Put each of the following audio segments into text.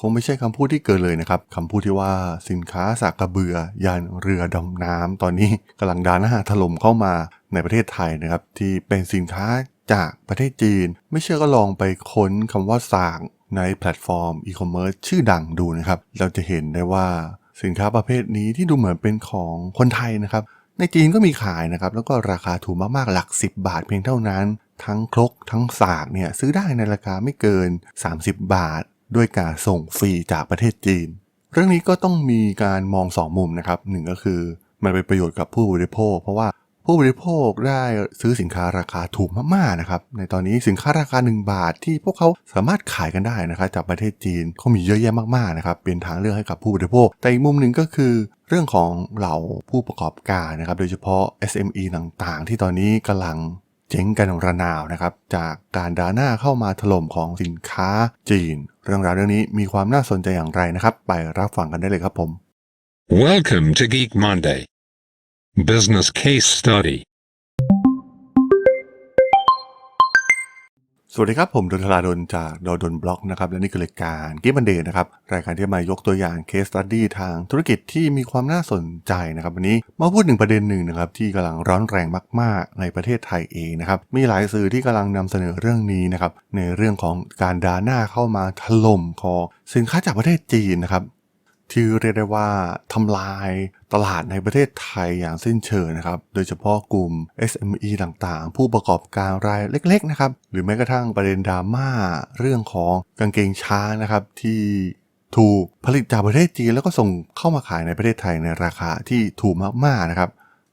คงไม่ใช่คำพูดที่เกินเลยนะครับคำพูดที่ว่าสินค้าสากกระเบือ ยานเรือดำน้ำตอนนี้กำลังดานหน้าถล่มเข้ามาในประเทศไทยนะครับ ที่เป็นสินค้าจากประเทศจีน ไม่เชื่อก็ลองไปค้นคำว่าสากในแพลตฟอร์มอีคอมเมิร์ซชื่อดังดูนะครับ เราจะเห็นได้ว่าสินค้าประเภทนี้ที่ดูเหมือนเป็นของคนไทยนะครับ ในจีนก็มีขายนะครับ แล้วก็ราคาถูกมาก ๆ หลัก 10 บาทเพียงเท่านั้น ทั้งครกทั้งสากเนี่ยซื้อได้ในราคาไม่เกิน 30 บาท ด้วยการส่งฟรีจากประเทศจีน เรื่องนี้ก็ต้องมีการมองสองมุมนะครับหนึ่งก็คือมันเป็นประโยชน์กับผู้บริโภค เพราะว่าผู้บริโภคได้ซื้อสินค้าราคาถูกมากๆนะครับในตอนนี้สินค้าราคา 1 บาทที่พวกเขาสามารถขายกันได้นะครับจากประเทศจีนเขามีเยอะแยะมากๆนะครับเป็นทางเลือกให้กับผู้บริโภค แต่อีกมุมหนึ่งก็คือเรื่องของเหล่าผู้ประกอบการนะครับโดยเฉพาะ SME ต่างๆ ที่ตอนนี้กำลัง เจ๊งกันระนาวนะครับจากการดาหน้าเข้ามาถล่มของสินค้าจีน เรื่องราวเรื่องนี้มีความน่าสนใจอย่างไรนะครับ ไปรับฟังกันได้เลยครับผม Welcome to Geek Monday. Business Case Study. สวัสดีครับ ผมดนทลาดนจากดดนบล็อกนะครับและนี่คือรายการกิฟต์มันเดย์นะครับรายการที่มายกตัวอย่างเคสตัดดี้ทางธุรกิจที่มีความน่าสนใจนะครับวันนี้มาพูดถึงประเด็นหนึ่งนะครับที่กำลังร้อนแรงมาก ๆ ในประเทศไทยเองนะครับมีหลายสื่อที่กำลังนำเสนอเรื่องนี้นะครับในเรื่องของการดาหน้าเข้ามาถล่มขอสินค้าจากประเทศจีนนะครับ ที่เรียกได้ว่าทำลายตลาดในประเทศไทยอย่างสิ้นเชิงนะครับ โดยเฉพาะกลุ่ม SME ต่างๆ ผู้ประกอบการรายเล็ก ๆ นะครับ หรือแม้กระทั่งประเด็นดราม่าเรื่องของกางเกงช้างนะครับที่ถูกผลิตจากประเทศจีนแล้วก็ส่งเข้ามาขายในประเทศไทยในราคาที่ถูกมากๆนะครับ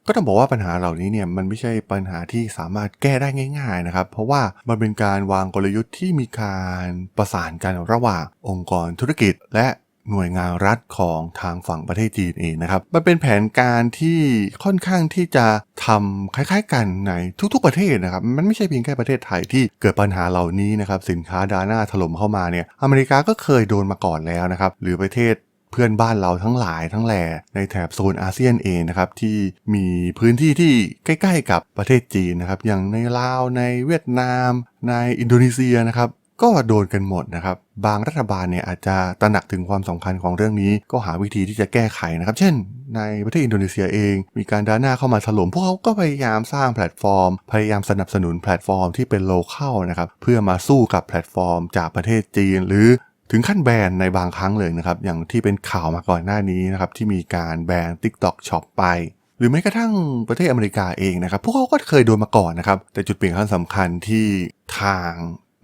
ก็ต้องบอกว่าปัญหาเหล่านี้เนี่ยมันไม่ใช่ปัญหาที่สามารถแก้ได้ง่าย ๆนะครับ เพราะว่ามันเป็นการวางกลยุทธ์ที่มีการประสานกันระหว่างองค์กรธุรกิจ และ หน่วยงานรัฐของทางฝั่งประเทศจีนเองนะครับ มันเป็นแผนการที่ค่อนข้างที่จะทำคล้ายๆ กันในทุกๆประเทศนะครับ มันไม่ใช่เพียงแค่ประเทศไทยที่เกิดปัญหาเหล่านี้นะครับ สินค้าดาหน้าถล่มเข้ามาเนี่ย อเมริกาก็เคยโดนมาก่อนแล้วนะครับ หรือประเทศเพื่อนบ้านเราทั้งหลายทั้งแหล่ในแถบโซนอาเซียนเองนะครับที่มีพื้นที่ที่ใกล้ ๆ กับประเทศจีนนะครับอย่างในลาวในเวียดนาม ในอินโดนีเซียนะครับ ก็โดนกันหมดนะครับ บางรัฐบาลเนี่ยอาจจะตระหนักถึงความสำคัญของเรื่องนี้ ก็หาวิธีที่จะแก้ไขนะครับ เช่น ในประเทศอินโดนีเซียเอง มีการด้านหน้าเข้ามาถล่มพวกเขาก็พยายามสร้างแพลตฟอร์ม พยายามสนับสนุนแพลตฟอร์มที่เป็นโลเคอลนะครับ เพื่อมาสู้กับแพลตฟอร์ม จากประเทศจีนหรือถึงขั้นแบนในบางครั้งเลยนะครับ อย่างที่เป็นข่าวมาก่อนหน้านี้นะครับที่มีการแบน TikTok Shop ไปหรือแม้กระทั่งประเทศอเมริกาเองนะครับ พวกเขาก็เคยโดนมาก่อนนะครับ แต่จุดเปลี่ยนครั้งสำคัญที่ทาง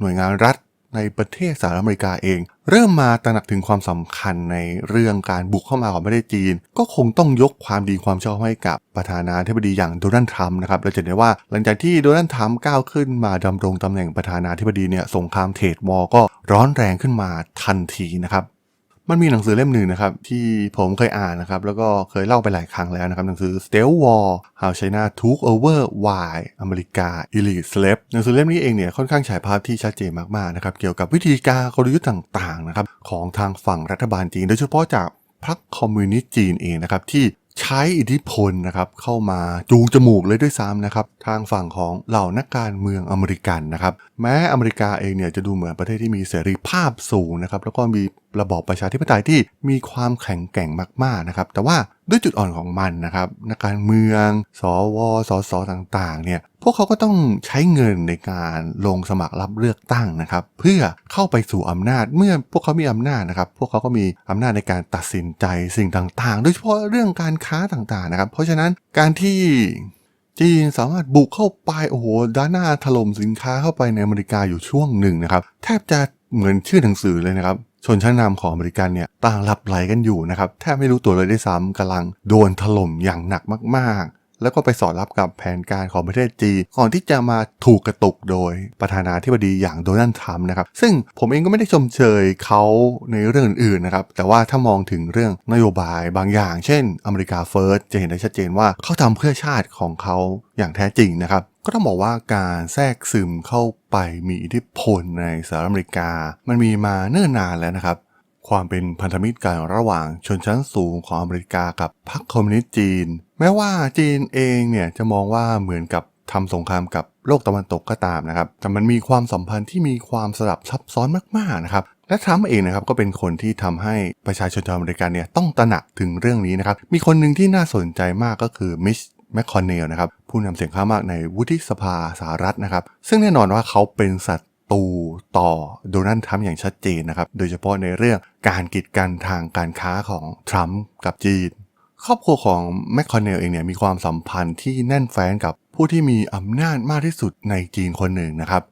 หน่วยงานรัฐในประเทศสหรัฐอเมริกาเอง เริ่มมาตระหนักถึงความสำคัญในเรื่องการบุกเข้ามาของประเทศจีน ก็คงต้องยกความดีความชอบให้กับประธานาธิบดีอย่างโดนัลด์ทรัมป์นะครับเราจะเห็นได้ว่าหลังจากที่โดนัลด์ทรัมป์ก้าวขึ้นมาดำรงตำแหน่งประธานาธิบดีเนี่ยสงครามเทรดมอร์ก็ร้อนแรงขึ้นมาทันทีนะครับ มันมีหนังสือเล่มหนึ่งนะครับ ที่ผมเคยอ่านนะครับ แล้วก็เคยเล่าไปหลายครั้งแล้วนะครับ หนังสือ Stealth War How China Took Over Why America Elite Slept หนังสือเล่มนี้เองเนี่ยค่อนข้างฉายภาพที่ชัดเจนมากๆนะครับ เกี่ยวกับวิธีการกลยุทธ์ต่างๆนะครับของทางฝั่งรัฐบาลจีน โดยเฉพาะจากพรรคคอมมิวนิสต์จีนเองนะครับที่ ใช้อิทธิพลนะครับเข้ามาจูงจมูกเลยด้วยซ้ำนะครับทางฝั่งของเหล่านักการเมืองอเมริกันนะครับแม้อเมริกาเองเนี่ยจะดูเหมือนประเทศที่มีเสรีภาพสูงนะครับแล้วก็มีระบอบประชาธิปไตยที่มีความแข็งแกร่งมากๆนะครับแต่ว่าด้วยจุดอ่อนของมันนะครับนักการเมือง สว สสต่างๆเนี่ย พวกเขาก็ต้องใช้เงินในการลงสมัครรับเลือกตั้งนะครับ เพื่อเข้าไปสู่อำนาจเมื่อพวกเขามีอำนาจนะครับ พวกเขาก็มีอำนาจในการตัดสินใจสิ่งต่างๆ โดยเฉพาะเรื่องการค้าต่างๆนะครับ เพราะฉะนั้นการที่จีนสามารถบุกเข้าไปโอ้โหด้านหน้าถล่มสินค้าเข้าไปในอเมริกาอยู่ช่วงหนึ่งนะครับ แทบจะเหมือนชื่อหนังสือเลยนะครับชนชั้นนำของอเมริกันเนี่ยต่างหลับไหลกันอยู่นะครับแทบไม่รู้ตัวเลยด้วยซ้ำกำลังโดนถล่มอย่างหนักมากๆ แล้วก็ไปสอดรับกับแผนการของประเทศจีนก่อนที่จะมาถูกกระตุกโดยประธานาธิบดีอย่างโดนัลด์ทรัมป์นะครับ ซึ่งผมเองก็ไม่ได้ชมเชยเขาในเรื่องอื่นๆนะครับ แต่ว่าถ้ามองถึงเรื่องนโยบายบางอย่าง เช่น อเมริกาเฟิร์สจะเห็นได้ชัดเจนว่าเขาทำเพื่อชาติของเขาอย่างแท้จริงนะครับก็ต้องบอกว่าการแทรกซึมเข้าไปมีอิทธิพลในสหรัฐอเมริกา มันมีมาเนิ่นนานแล้วนะครับ ความเป็นพันธมิตรกันระหว่างชนชั้นสูงของอเมริกากับพรรคคอมมิวนิสต์จีน แม้ว่าจีนเองเนี่ยจะมองว่าเหมือนกับทำสงครามกับโลกตะวันตกก็ตามนะครับ แต่มันมีความสัมพันธ์ที่มีความสลับซับซ้อนมากๆนะครับ และทรัมป์เองนะครับก็เป็นคนที่ทำให้ประชาชนชาวอเมริกันเนี่ยต้องตระหนักถึงเรื่องนี้นะครับ มีคนหนึ่งที่น่าสนใจมากก็คือมิชแมคคอนเนลนะครับผู้นำเสียงข้างมากในวุฒิสภาสหรัฐนะครับ ซึ่งแน่นอนว่าเขาเป็นศัต ตูต่อโดนัลด์ทรัมป์อย่างชัดเจนนะครับ โดยเฉพาะในเรื่องการกีดกันทางการค้าของทรัมป์กับจีน ครอบครัวของแมคคอนเนลเองเนี่ยมีความสัมพันธ์ที่แน่นแฟ้นกับผู้ที่มีอำนาจมากที่สุดในจีนคนหนึ่งนะครับ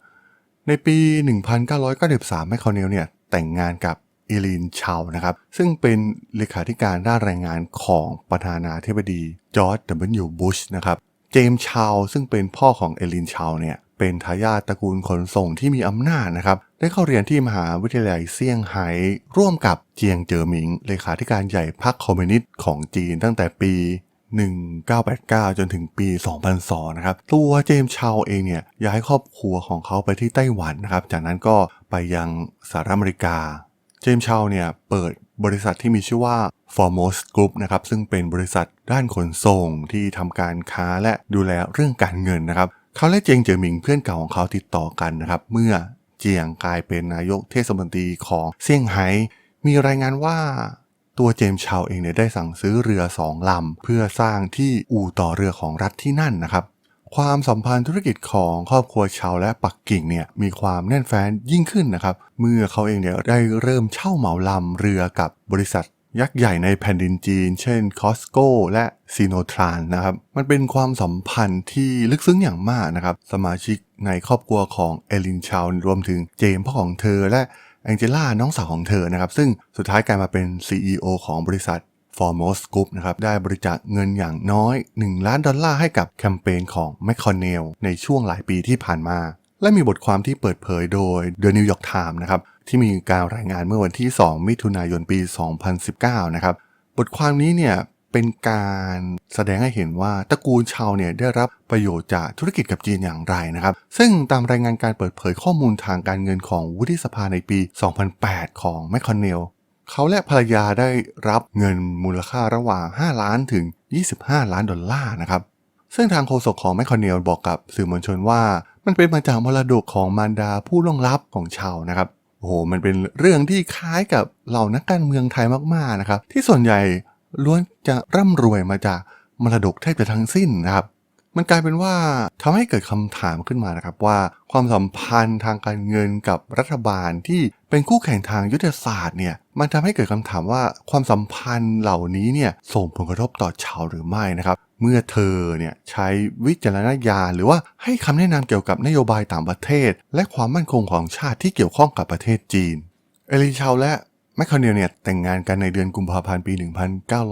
ในปี 1993 แมคคอนเนลเนี่ยแต่งงานกับเอลีนชาวนะครับ ซึ่งเป็นเลขาธิการด้านแรงงานของประธานาธิบดีจอร์จ W. บุชนะครับ เจมชาวซึ่งเป็นพ่อของเอลินชาวเนี่ย เป็นทายาทตระกูลขนส่งที่มีอำนาจนะครับ ได้เข้าเรียนที่มหาวิทยาลัยเซี่ยงไฮ้ร่วมกับเจียงเจ๋อหมิง เลขาธิการใหญ่พรรคคอมมิวนิสต์ของจีนตั้งแต่ปี 1989 จนถึงปี 2002 นะครับ ตัวเจมส์ชาวเองเนี่ยย้ายครอบครัวของเขาไปที่ไต้หวันนะครับ จากนั้นก็ไปยังสหรัฐอเมริกา เจมส์ชาวเนี่ยเปิดบริษัทที่มีชื่อว่า Formos Group นะครับซึ่งเป็นบริษัทด้านขนส่งที่ทำการค้าและดูแลเรื่องการเงินนะครับ เขาและเจียงเจ๋อหมิงเพื่อนเก่าของเขาติดต่อกันนะครับ เมื่อเจียงกลายเป็นนายกเทศมนตรีของเซี่ยงไฮ้มีรายงานว่าตัวเจมส์ชาวเองเนี่ยได้สั่งซื้อเรือสองลำเพื่อสร้างที่อู่ต่อเรือของรัฐที่นั่นนะครับ ความสัมพันธ์ธุรกิจของครอบครัวชาวและปักกิ่งเนี่ยมีความแน่นแฟ้นยิ่งขึ้นนะครับ เมื่อเขาเองเนี่ยได้เริ่มเช่าเหมาลำเรือกับบริษัท ยักษ์ใหญ่ในแผ่นดินจีน เช่นคอสโกและซีโนทรานนะครับ มันเป็นความสัมพันธ์ที่ลึกซึ้งอย่างมากนะครับ สมาชิกในครอบครัวของเอลินชาวรวมถึงเจมส์พ่อของเธอและแองเจล่าน้องสาวของเธอนะครับ ซึ่งสุดท้ายกลายมาเป็น CEO ของบริษัท Formos Group นะครับ ได้บริจาคเงินอย่างน้อย 1 ล้านดอลลาร์ให้กับแคมเปญของ m c c o n n e l ในช่วงหลายปีที่ผ่านมา และมีบทความที่เปิดเผยโดย The New York Times นะครับ ที่มีการรายงานเมื่อวันที่ 2 มิถุนายนปี 2019 นะครับ บทความนี้เนี่ยเป็นการแสดงให้เห็นว่าตระกูลชาวเนี่ยได้รับประโยชน์จากธุรกิจกับจีนอย่างไรนะครับ ซึ่งตามรายงานการเปิดเผยข้อมูลทางการเงินของวุฒิสภาในปี 2008 ของแมคคอนเนลเขาและภรรยาได้รับเงินมูลค่าระหว่าง 5 ล้านถึง 25 ล้านดอลลาร์นะครับ ซึ่งทางโฆษกของแมคคอนเนลบอกกับสื่อมวลชนว่า มันเป็นมาจากมรดกของมารดาผู้ล่วงลับของชาวนะครับ โอ้โหมันเป็นเรื่องที่คล้ายกับเหล่านักการเมืองไทยมากๆนะครับ ที่ส่วนใหญ่ล้วนจะร่ำรวยมาจากมรดกแทบจะทั้งสิ้นนะครับ มันกลายเป็นว่าทำให้เกิดคำถามขึ้นมานะครับว่าความสัมพันธ์ทางการเงินกับรัฐบาลที่ เป็นคู่แข่งทางยุทธศาสตร์เนี่ยมันทำให้เกิดคำถามว่าความสัมพันธ์เหล่านี้เนี่ยส่งผลกระทบต่อชาวหรือไม่นะครับ เมื่อเธอเนี่ยใช้วิจารณญาณหรือว่าให้คำแนะนำเกี่ยวกับนโยบายต่างประเทศ และความมั่นคงของชาติที่เกี่ยวข้องกับประเทศจีน เอลิชาวและแมคคอนเนลเนี่ยแต่งงานกันในเดือนกุมภาพันธ์ปี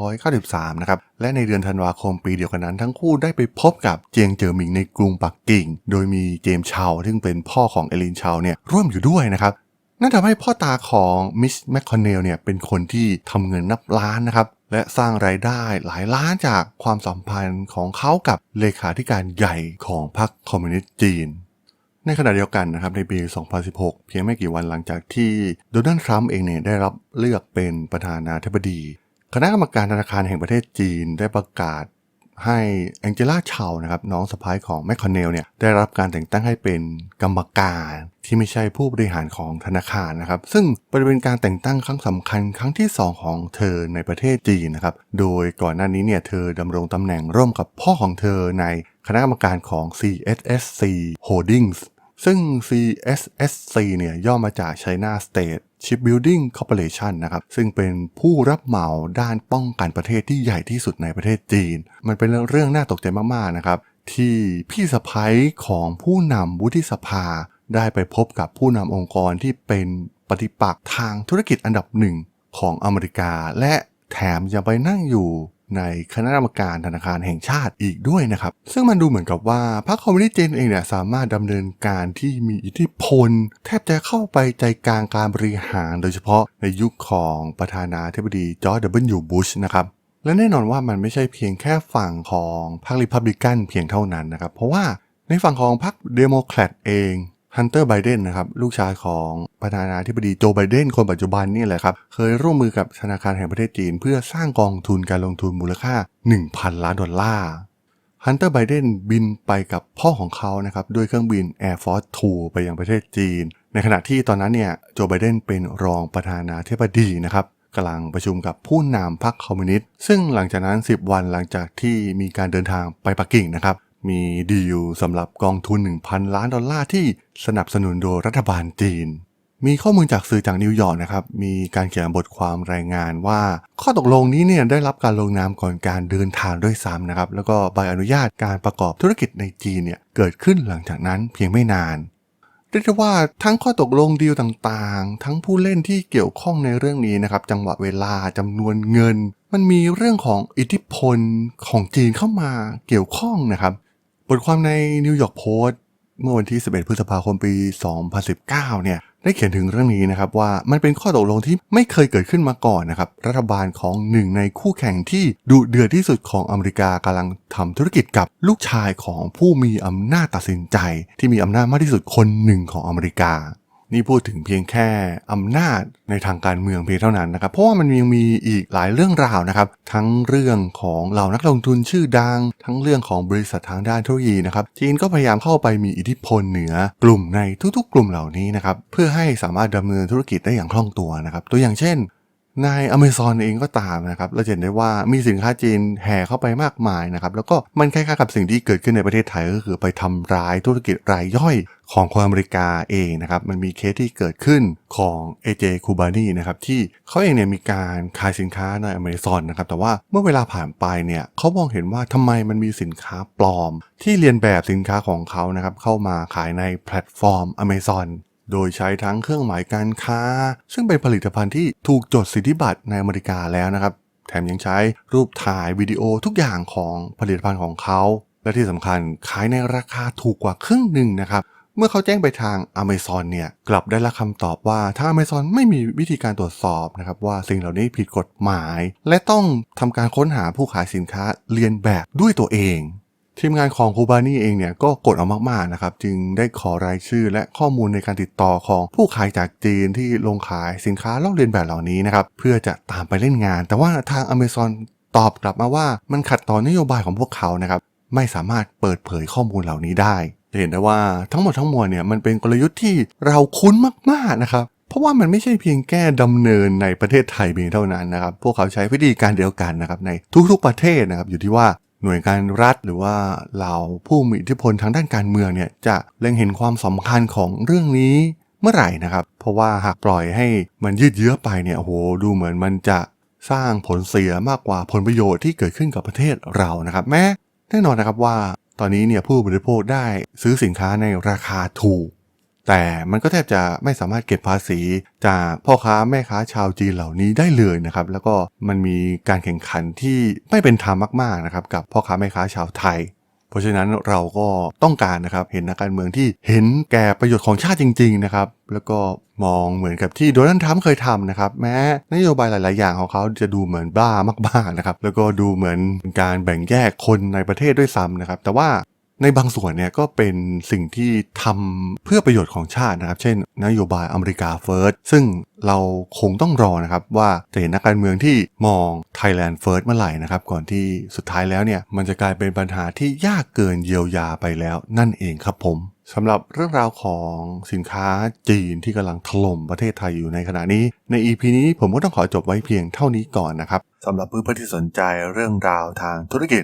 1993 นะครับ และในเดือนธันวาคมปีเดียวกันนั้น ทั้งคู่ได้ไปพบกับเจียงเจ๋อหมิงในกรุงปักกิ่ง โดยมีเจมส์ชาวซึ่งเป็นพ่อของเอลินชาวเนี่ยร่วมอยู่ด้วยนะครับ นั่นทำให้พ่อตาของมิชแมคคอนเนลเนี่ยเป็นคนที่ทำเงินนับล้านนะครับ และสร้างรายได้หลายล้านจากความสัมพันธ์ของเขากับเลขาธิการใหญ่ของพรรคคอมมิวนิสต์จีน ในขณะเดียวกันนะครับในปี 2016 เพียงไม่กี่วันหลังจากที่โดนัลด์ทรัมป์เองเนี่ยได้รับเลือกเป็นประธานาธิบดี คณะกรรมการธนาคารแห่งประเทศจีนได้ประกาศ ให้แองเจล่าชาวนะครับน้องสะพ้ายของแมคคอนเนลเนี่ยได้รับการแต่งตั้งให้เป็นกรรมการที่ไม่ใช่ผู้บริหารของธนาคารนะครับ ซึ่งเป็นการแต่งตั้งครั้งสำคัญครั้งที่ 2 ของเธอในประเทศจีนนะครับ โดยก่อนหน้านี้เนี่ยเธอดำรงตำแหน่งร่วมกับพ่อของเธอในคณะกรรมการของ CSSC Holdings ซึ่ง CSSC เนี่ยย่อมาจาก China State Shipbuilding Corporation นะครับซึ่งเป็นผู้รับเหมาด้านป้องกันประเทศที่ใหญ่ที่สุดในประเทศจีน มันเป็นเรื่องน่าตกใจมากๆนะครับที่พี่สะพ้ยของผู้นำวุฒิสภา ได้ไปพบกับผู้นำองค์กรที่เป็นปฏิปักษ์ทางธุรกิจอันดับหนึ่งของอเมริกา และแถมยังไปนั่งอยู่ ในคณะกรรมการธนาคารแห่งชาติอีกด้วยนะครับ ซึ่งมันดูเหมือนกับว่าพรรคคอมมิวนิสต์จีนเองเนี่ยสามารถดำเนินการที่มีอิทธิพล แทบจะเข้าไปใจกลางการบริหาร โดยเฉพาะในยุคของประธานาธิบดีจอร์จ W. บุชนะครับและแน่นอนว่ามันไม่ใช่เพียงแค่ฝั่งของพรรคริพับลิกันเพียงเท่านั้นนะครับ เพราะว่าในฝั่งของพรรคเดโมแครตเอง ฮันเตอร์ไบเดนนะครับลูกชายของประธานาธิบดีโจไบเดนคนปัจจุบันนี่แหละครับ เคยร่วมมือกับธนาคารแห่งประเทศจีน เพื่อสร้างกองทุนการลงทุนมูลค่า 1,000 ล้านดอลลาร์ฮันเตอร์ไบเดนบินไปกับพ่อของเขานะครับด้วยเครื่องบิน Air Force 2 ไปยังประเทศจีน ในขณะที่ตอนนั้นเนี่ยโจไบเดนเป็นรองประธานาธิบดีนะครับกำลังประชุมกับผู้นำพรรคคอมมิวนิสต์ซึ่งหลังจากนั้น 10 วันหลังจากที่มีการเดินทางไปปักกิ่งนะครับ มีดีลสำหรับกองทุน 1,000 ล้านดอลลาร์ที่สนับสนุนโดยรัฐบาลจีน มีข้อมูลจากสื่อจากนิวยอร์กนะครับ มีการเขียนบทความรายงานว่า ข้อตกลงนี้เนี่ยได้รับการลงนามก่อนการเดินทางด้วยซ้ำนะครับ แล้วก็ใบอนุญาตการประกอบธุรกิจในจีนเนี่ยเกิดขึ้นหลังจากนั้นเพียงไม่นานเรียกได้ว่าทั้งข้อตกลงดีลต่างๆ ทั้งผู้เล่นที่เกี่ยวข้องในเรื่องนี้นะครับ จังหวะเวลาจำนวนเงิน มันมีเรื่องของอิทธิพลของจีนเข้ามาเกี่ยวข้องนะครับ บทความในนิวยอร์กโพสต์เมื่อวันที่ 11 พฤษภาคมปี 2019 เนี่ย ได้เขียนถึงเรื่องนี้นะครับว่ามันเป็นข้อตกลงที่ไม่เคยเกิดขึ้นมาก่อนนะครับ รัฐบาลของหนึ่งในคู่แข่งที่ดุเดือดที่สุดของอเมริกากำลังทำธุรกิจกับลูกชายของผู้มีอำนาจตัดสินใจ ที่มีอำนาจมากที่สุดคนหนึ่งของอเมริกา นี่พูดถึงเพียงแค่อำนาจในทางการเมืองเพียงเท่านั้นนะครับ เพราะว่ามันยังมีอีกหลายเรื่องราวนะครับ ทั้งเรื่องของเหล่านักลงทุนชื่อดัง ทั้งเรื่องของบริษัททางด้านเทคโนโลยีนะครับ จีนก็พยายามเข้าไปมีอิทธิพลเหนือกลุ่มในทุกๆ กลุ่มเหล่านี้นะครับ เพื่อให้สามารถดำเนินธุรกิจได้อย่างคล่องตัวนะครับ ตัวอย่างเช่น ในอเมซอนเองก็ตามนะครับเราจะเห็นได้ว่ามีสินค้าจีนแห่เข้าไปมากมายนะครับแล้วก็มันคล้ายๆกับสิ่งที่เกิดขึ้นในประเทศไทยก็คือไปทำร้ายธุรกิจรายย่อยของคนอเมริกาเองนะครับมันมีเคสที่เกิดขึ้นของ AJ k u b a n i นะครับที่เขาเองเนี่ยมีการขายสินค้าในอเมซอนนะครับแต่ว่าเมื่อเวลาผ่านไปเนี่ยเขามองเห็นว่าทำไมมันมีสินค้าปลอม ที่เรียนแบบสินค้าของเขานะครับเข้ามาขายในแพลตฟอร์ม Amazon โดยใช้ทั้งเครื่องหมายการค้า ซึ่งเป็นผลิตภัณฑ์ที่ถูกจดสิทธิบัตรในอเมริกาแล้วนะครับ แถมยังใช้รูปถ่ายวิดีโอทุกอย่างของผลิตภัณฑ์ของเขา และที่สำคัญขายในราคาถูกกว่าครึ่งหนึ่งนะครับเมื่อเขาแจ้งไปทาง Amazon เนี่ยกลับได้รับคำตอบว่าทา Amazon ไม่มีวิธีการตรวจสอบนะครับว่าสิ่งเหล่านี้ผิดกฎหมาย และต้องทำการค้นหาผู้ขายสินค้าเรียนแบบด้วยตัวเอง ทีมงานของคูบานี่เองเนี่ยก็กดเอามากๆนะครับจึงได้ขอรายชื่อและข้อมูลในการติดต่อของผู้ขายจากจีนที่ลงขายสินค้าลอกเลียนแบบเหล่านี้นะครับเพื่อจะตามไปเล่นงาน แต่ว่าทาง Amazon ตอบกลับมาว่ามันขัดต่อนโยบายของพวกเขานะครับไม่สามารถเปิดเผยข้อมูลเหล่านี้ได้จะเห็นได้ว่าทั้งหมดทั้งมวลเนี่ยมันเป็นกลยุทธ์ที่เราคุ้นมากๆนะครับเพราะว่ามันไม่ใช่เพียงแค่ดำเนินในประเทศไทยเพียงเท่านั้นนะครับ พวกเขาใช้วิธีการเดียวกันนะครับในทุกๆประเทศนะครับอยู่ที่ว่า หน่วยการรัฐหรือว่าเหล่าผู้มีอิทธิพลทางด้านการเมืองเนี่ยจะเล็งเห็นความสำคัญของเรื่องนี้เมื่อไหร่นะครับ เพราะว่าหากปล่อยให้มันยืดเยื้อไปเนี่ยโหดูเหมือนมันจะสร้างผลเสียมากกว่าผลประโยชน์ที่เกิดขึ้นกับประเทศเรานะครับ แม้แน่นอนนะครับว่า ตอนนี้เนี่ยผู้บริโภคได้ซื้อสินค้าในราคาถูก แต่มันก็แทบจะไม่สามารถเก็บภาษี จากพ่อค้าแม่ค้าชาวจีนเหล่านี้ได้เลยนะครับ แล้วก็มันมีการแข่งขันที่ไม่เป็นธรรมมากๆนะครับกับพ่อค้าแม่ค้าชาวไทย เพราะฉะนั้นเราก็ต้องการนะครับเห็นนักการเมืองที่เห็นแก่ประโยชน์ของชาติจริง ๆ นะครับ แล้วก็มองเหมือนกับที่โดนัลด์ทรัมป์เคยทำนะครับ แม้นโยบายหลาย ๆ อย่างของเขาจะดูเหมือนบ้ามาก ๆ นะครับ แล้วก็ดูเหมือนการแบ่งแยกคนในประเทศด้วยซ้ำนะครับ แต่ว่า ในบางส่วนเนี่ยก็เป็นสิ่งที่ทำเพื่อประโยชน์ของชาตินะครับ เช่น นโยบายอเมริกาเฟิร์สซึ่งเราคงต้องรอนะครับว่าจะเห็นนักการเมืองที่มอง Thailand First เมื่อไหร่นะครับ ก่อนที่สุดท้ายแล้วเนี่ยมันจะกลายเป็นปัญหาที่ยากเกินเยียวยาไปแล้วนั่นเองครับผมสำหรับเรื่องราวของสินค้าจีนที่กำลังถล่มประเทศไทยอยู่ในขณะนี้ ใน EP นี้ผมก็ต้องขอจบไว้เพียงเท่านี้ก่อนนะครับสำหรับเพื่อนๆที่สนใจเรื่องราวทางธุรกิจ